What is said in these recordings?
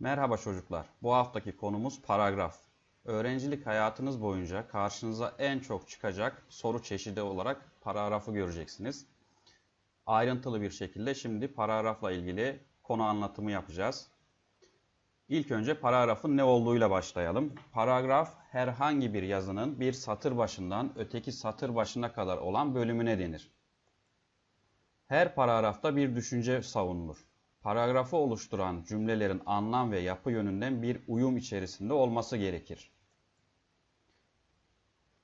Merhaba çocuklar. Bu haftaki konumuz paragraf. Öğrencilik hayatınız boyunca karşınıza en çok çıkacak soru çeşidi olarak paragrafı göreceksiniz. Ayrıntılı bir şekilde şimdi paragrafla ilgili konu anlatımı yapacağız. İlk önce paragrafın ne olduğuyla başlayalım. Paragraf herhangi bir yazının bir satır başından öteki satır başına kadar olan bölümüne denir. Her paragrafta bir düşünce savunulur. Paragrafı oluşturan cümlelerin anlam ve yapı yönünden bir uyum içerisinde olması gerekir.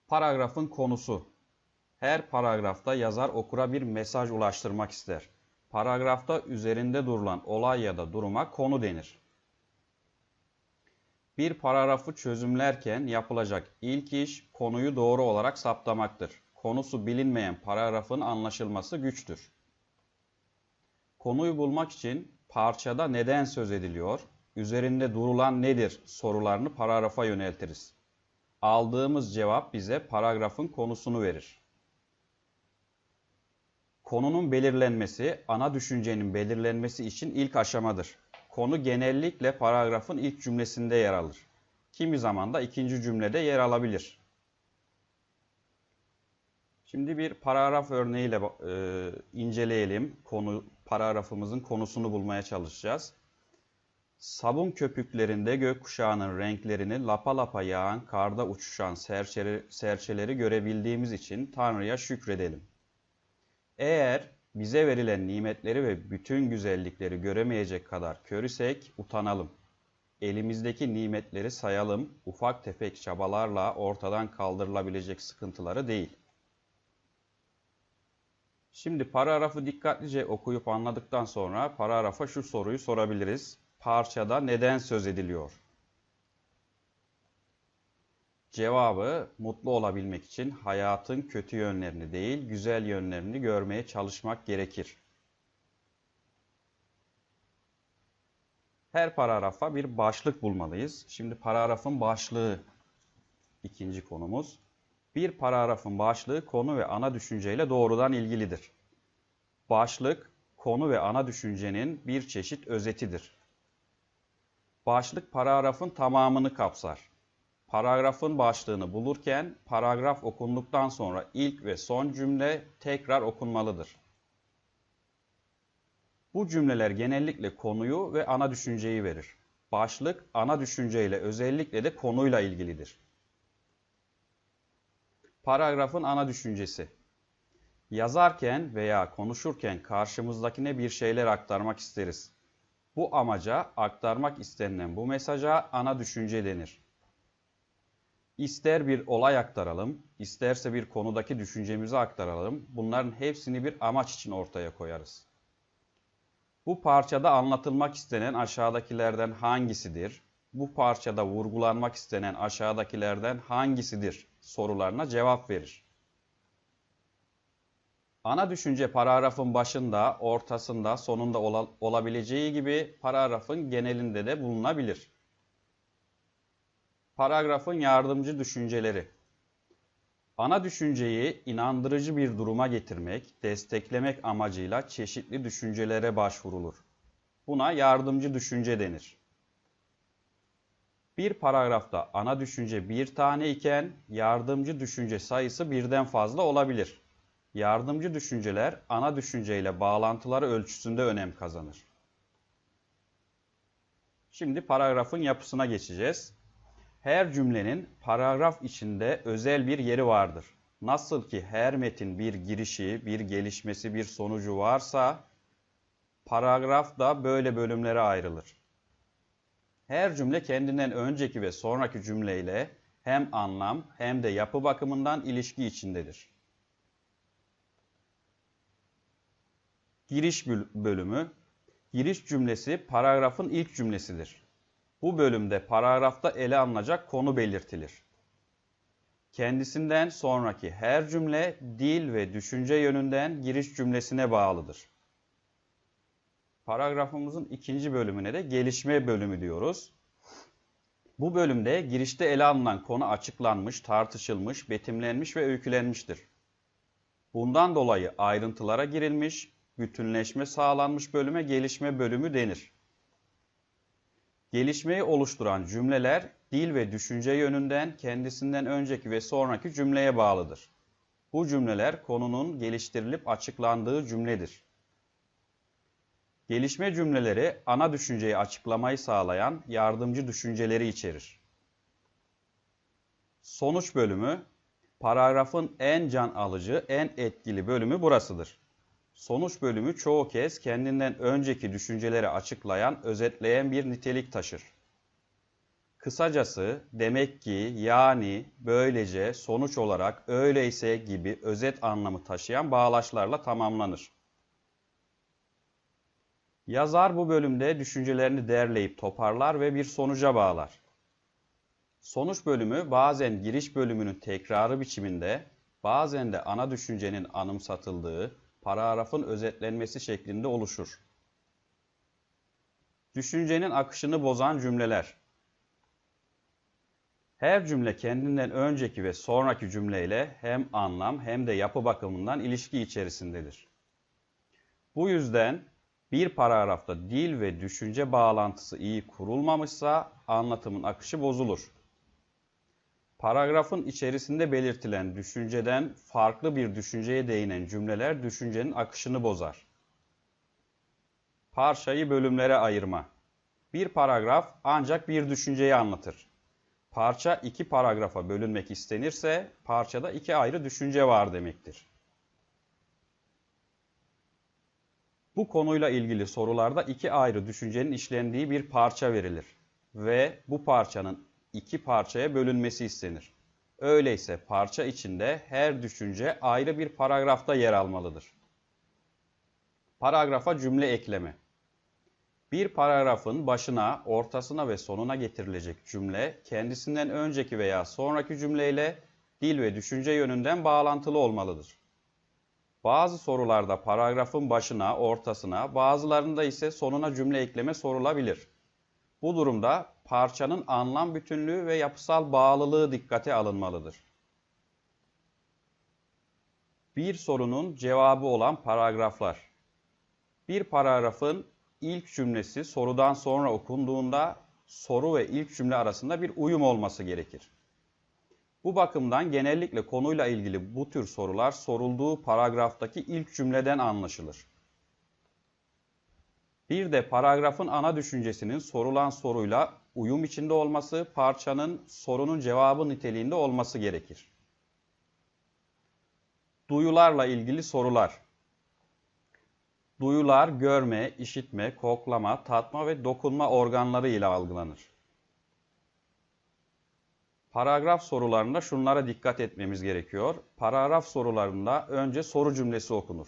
Paragrafın konusu. Her paragrafta yazar okura bir mesaj ulaştırmak ister. Paragrafta üzerinde durulan olay ya da duruma konu denir. Bir paragrafı çözümlerken yapılacak ilk iş konuyu doğru olarak saptamaktır. Konusu bilinmeyen paragrafın anlaşılması güçtür. Konuyu bulmak için parçada neden söz ediliyor, üzerinde durulan nedir sorularını paragrafa yöneltiriz. Aldığımız cevap bize paragrafın konusunu verir. Konunun belirlenmesi, ana düşüncenin belirlenmesi için ilk aşamadır. Konu genellikle paragrafın ilk cümlesinde yer alır. Kimi zaman da ikinci cümlede yer alabilir. Şimdi bir paragraf örneğiyle e, inceleyelim. Konu paragrafımızın konusunu bulmaya çalışacağız. Sabun köpüklerinde gökkuşağının renklerini lapa lapa yağan karda uçuşan serçeleri, serçeleri görebildiğimiz için Tanrı'ya şükredelim. Eğer bize verilen nimetleri ve bütün güzellikleri göremeyecek kadar kör isek utanalım. Elimizdeki nimetleri sayalım, ufak tefek çabalarla ortadan kaldırılabilecek sıkıntıları değil. Şimdi paragrafı dikkatlice okuyup anladıktan sonra paragrafa şu soruyu sorabiliriz. Parçada neden söz ediliyor? Cevabı mutlu olabilmek için hayatın kötü yönlerini değil, güzel yönlerini görmeye çalışmak gerekir. Her paragrafa bir başlık bulmalıyız. Şimdi paragrafın başlığı ikinci konumuz. Bir paragrafın başlığı konu ve ana düşünceyle doğrudan ilgilidir. Başlık, konu ve ana düşüncenin bir çeşit özetidir. Başlık paragrafın tamamını kapsar. Paragrafın başlığını bulurken paragraf okunduktan sonra ilk ve son cümle tekrar okunmalıdır. Bu cümleler genellikle konuyu ve ana düşünceyi verir. Başlık ana düşünceyle özellikle de konuyla ilgilidir. Paragrafın ana düşüncesi. Yazarken veya konuşurken karşımızdakine bir şeyler aktarmak isteriz. Bu amaca aktarmak istenilen bu mesaja ana düşünce denir. İster bir olay aktaralım, isterse bir konudaki düşüncemizi aktaralım, bunların hepsini bir amaç için ortaya koyarız. Bu parçada anlatılmak istenen aşağıdakilerden hangisidir? Bu parçada vurgulanmak istenen aşağıdakilerden hangisidir? Sorularına cevap verir. Ana düşünce paragrafın başında, ortasında, sonunda ol olabileceği gibi paragrafın genelinde de bulunabilir. Paragrafın yardımcı düşünceleri. Ana düşünceyi inandırıcı bir duruma getirmek, desteklemek amacıyla çeşitli düşüncelere başvurulur. Buna yardımcı düşünce denir. Bir paragrafta ana düşünce bir tane iken yardımcı düşünce sayısı birden fazla olabilir. Yardımcı düşünceler ana düşünceyle bağlantıları ölçüsünde önem kazanır. Şimdi paragrafın yapısına geçeceğiz. Her cümlenin paragraf içinde özel bir yeri vardır. Nasıl ki her metin bir girişi, bir gelişmesi, bir sonucu varsa paragraf da böyle bölümlere ayrılır. Her cümle kendinden önceki ve sonraki cümleyle hem anlam hem de yapı bakımından ilişki içindedir. Giriş bölümü Giriş cümlesi paragrafın ilk cümlesidir. Bu bölümde paragrafta ele alınacak konu belirtilir. Kendisinden sonraki her cümle dil ve düşünce yönünden giriş cümlesine bağlıdır. Paragrafımızın ikinci bölümüne de gelişme bölümü diyoruz. Bu bölümde girişte ele alınan konu açıklanmış, tartışılmış, betimlenmiş ve öykülenmiştir. Bundan dolayı ayrıntılara girilmiş, bütünleşme sağlanmış bölüme gelişme bölümü denir. Gelişmeyi oluşturan cümleler dil ve düşünce yönünden kendisinden önceki ve sonraki cümleye bağlıdır. Bu cümleler konunun geliştirilip açıklandığı cümledir. Gelişme cümleleri ana düşünceyi açıklamayı sağlayan yardımcı düşünceleri içerir. Sonuç bölümü paragrafın en can alıcı, en etkili bölümü burasıdır. Sonuç bölümü çoğu kez kendinden önceki düşünceleri açıklayan, özetleyen bir nitelik taşır. Kısacası demek ki, yani, böylece, sonuç olarak, öyleyse gibi özet anlamı taşıyan bağlaçlarla tamamlanır. Yazar bu bölümde düşüncelerini derleyip toparlar ve bir sonuca bağlar. Sonuç bölümü bazen giriş bölümünün tekrarı biçiminde, bazen de ana düşüncenin anımsatıldığı, paragrafın özetlenmesi şeklinde oluşur. Düşüncenin akışını bozan cümleler. Her cümle kendinden önceki ve sonraki cümleyle hem anlam hem de yapı bakımından ilişki içerisindedir. Bu yüzden bir paragrafta dil ve düşünce bağlantısı iyi kurulmamışsa anlatımın akışı bozulur. Paragrafın içerisinde belirtilen düşünceden farklı bir düşünceye değinen cümleler düşüncenin akışını bozar. Parçayı bölümlere ayırma. Bir paragraf ancak bir düşünceyi anlatır. Parça iki paragrafa bölünmek istenirse parçada iki ayrı düşünce var demektir. Bu konuyla ilgili sorularda iki ayrı düşüncenin işlendiği bir parça verilir ve bu parçanın iki parçaya bölünmesi istenir. Öyleyse parça içinde her düşünce ayrı bir paragrafta yer almalıdır. Paragrafa cümle ekleme. Bir paragrafın başına, ortasına ve sonuna getirilecek cümle kendisinden önceki veya sonraki cümleyle dil ve düşünce yönünden bağlantılı olmalıdır. Bazı sorularda paragrafın başına, ortasına, bazılarında ise sonuna cümle ekleme sorulabilir. Bu durumda parçanın anlam bütünlüğü ve yapısal bağlılığı dikkate alınmalıdır. Bir sorunun cevabı olan paragraflar. Bir paragrafın ilk cümlesi sorudan sonra okunduğunda soru ve ilk cümle arasında bir uyum olması gerekir. Bu bakımdan genellikle konuyla ilgili bu tür sorular sorulduğu paragraftaki ilk cümleden anlaşılır. Bir de paragrafın ana düşüncesinin sorulan soruyla uyum içinde olması, parçanın sorunun cevabı niteliğinde olması gerekir. Duyularla ilgili sorular. Duyular görme, işitme, koklama, tatma ve dokunma organları ile algılanır. Paragraf sorularında şunlara dikkat etmemiz gerekiyor. Paragraf sorularında önce soru cümlesi okunur.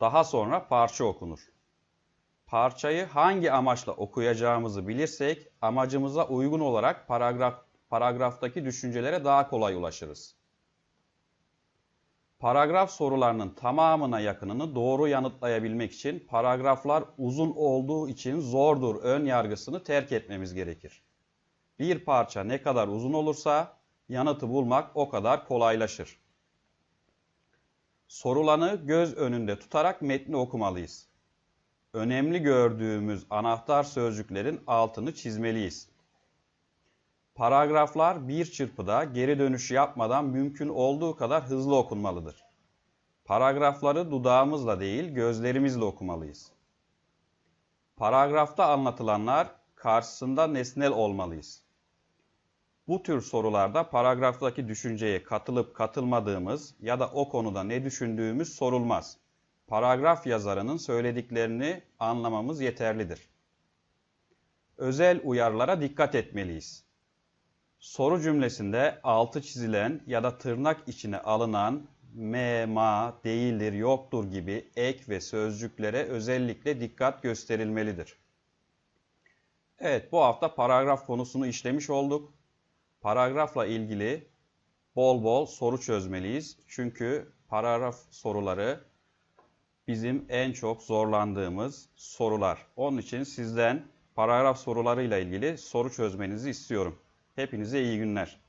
Daha sonra parça okunur. Parçayı hangi amaçla okuyacağımızı bilirsek amacımıza uygun olarak paragraf, paragraftaki düşüncelere daha kolay ulaşırız. Paragraf sorularının tamamına yakınını doğru yanıtlayabilmek için paragraflar uzun olduğu için zordur ön yargısını terk etmemiz gerekir. Bir parça ne kadar uzun olursa yanıtı bulmak o kadar kolaylaşır. Sorulanı göz önünde tutarak metni okumalıyız önemli gördüğümüz anahtar sözcüklerin altını çizmeliyiz. Paragraflar bir çırpıda geri dönüş yapmadan mümkün olduğu kadar hızlı okunmalıdır. Paragrafları dudağımızla değil gözlerimizle okumalıyız. Paragrafta anlatılanlar karşısında nesnel olmalıyız. Bu tür sorularda paragraftaki düşünceye katılıp katılmadığımız ya da o konuda ne düşündüğümüz sorulmaz paragraf yazarının söylediklerini anlamamız yeterlidir. Özel uyarılara dikkat etmeliyiz. Soru cümlesinde altı çizilen ya da tırnak içine alınan me, ma, değildir, yoktur gibi ek ve sözcüklere özellikle dikkat gösterilmelidir. Evet, bu hafta paragraf konusunu işlemiş olduk. Paragrafla ilgili bol bol soru çözmeliyiz. Çünkü paragraf soruları bizim en çok zorlandığımız sorular. Onun için sizden paragraf sorularıyla ilgili soru çözmenizi istiyorum. Hepinize iyi günler.